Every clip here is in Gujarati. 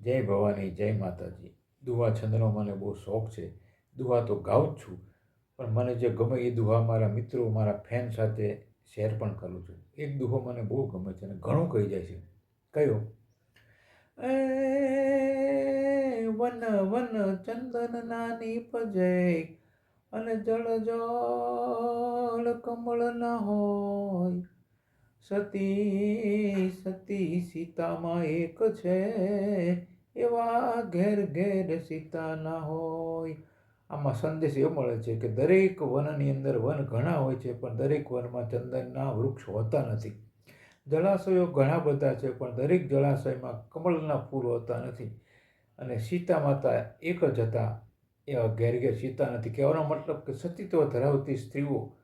જય ભવાની, જય માતાજી. દુહા છંદનો મને બહુ શોખ છે. દુહા તો ગાઉં જ છું, પણ મને જે ગમે એ દુહા મારા મિત્રો, મારા ફેન સાથે શેર પણ કરું છું. એક દુહો મને બહુ ગમે છે અને ઘણું કહી જાય છે. કયો? વન વન ચંદન નાની પજય અને જળ જળ કમળ ના હોય. સતી સતી સીતામાં એક છે. એવા ઘેર ઘેર સીતા ના હોય. આમાં સંદેશ એ મળે છે કે દરેક વનની અંદર વન ઘણા હોય છે, પણ દરેક વનમાં ચંદનના વૃક્ષ હોતા નથી. જળાશયો ઘણા બધા છે, પણ દરેક જળાશયમાં કમળના ફૂલ હોતા નથી. અને સીતા માતા એક જ હતા. એવા ઘેર ઘેર સીતા નથી. કહેવાનો મતલબ કે સતીત્વ ધરાવતી સ્ત્રીઓ,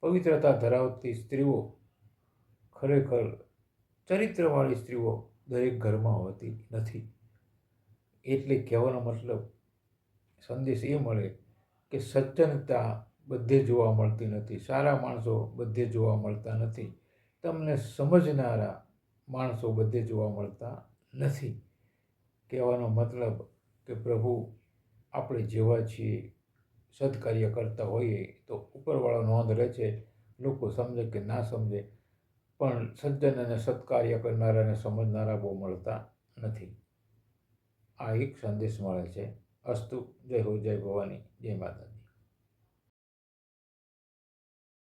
પવિત્રતા ધરાવતી સ્ત્રીઓ ખરેખર ચરિત્રવાળી સ્ત્રીઓ દરેક ઘરમાં હોતી નથી. એટલે કહેવાનો મતલબ, સંદેશ એ મળે કે સજ્જનતા બધે જોવા મળતી નથી. સારા માણસો બધે જોવા મળતા નથી. તમને સમજનારા માણસો બધે જોવા મળતા નથી. કહેવાનો મતલબ કે પ્રભુ, આપણે જેવા છીએ સદકાર્ય કરતા હોઈએ તો ઉપરવાળો નોંધ રહે છે, લોકો સમજે કે ના સમજે. પણ સજ્જન અને સત્કાર્ય કરનારાને સમજનારા બહુ મળતા નથી. આ એક સંદેશ મળે છે. અસ્તુ, જય હો, જય ભવાની, જય માતા